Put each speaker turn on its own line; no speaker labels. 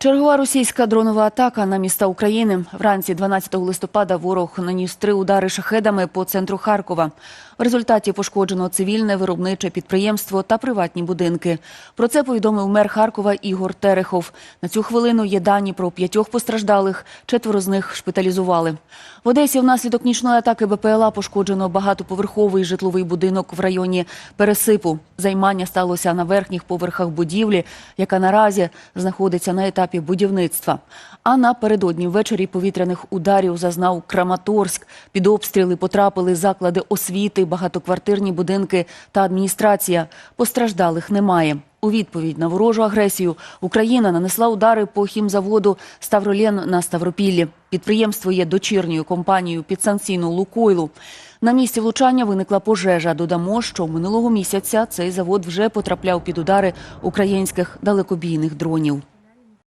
Чергова російська дронова атака на міста України. Вранці 12 листопада ворог наніс три удари шахедами по центру Харкова. В результаті пошкоджено цивільне виробниче підприємство та приватні будинки. Про це повідомив мер Харкова Ігор Терехов. На цю хвилину є дані про п'ятьох постраждалих, четверо з них шпиталізували. В Одесі внаслідок нічної атаки БПЛА пошкоджено багатоповерховий житловий будинок в районі Пересипу. Займання сталося на верхніх поверхах будівлі, яка наразі знаходиться на етапі будівництва. А напередодні ввечері повітряних ударів зазнав Краматорськ. Під обстріли потрапили заклади освіти, багатоквартирні будинки та адміністрація. Постраждалих немає. У відповідь на ворожу агресію Україна нанесла удари по хімзаводу Ставролєн на Ставропіллі. Підприємство є дочірньою компанією підсанкційного Лукойлу. На місці влучання виникла пожежа. Додамо, що минулого місяця цей завод вже потрапляв під удари українських далекобійних дронів.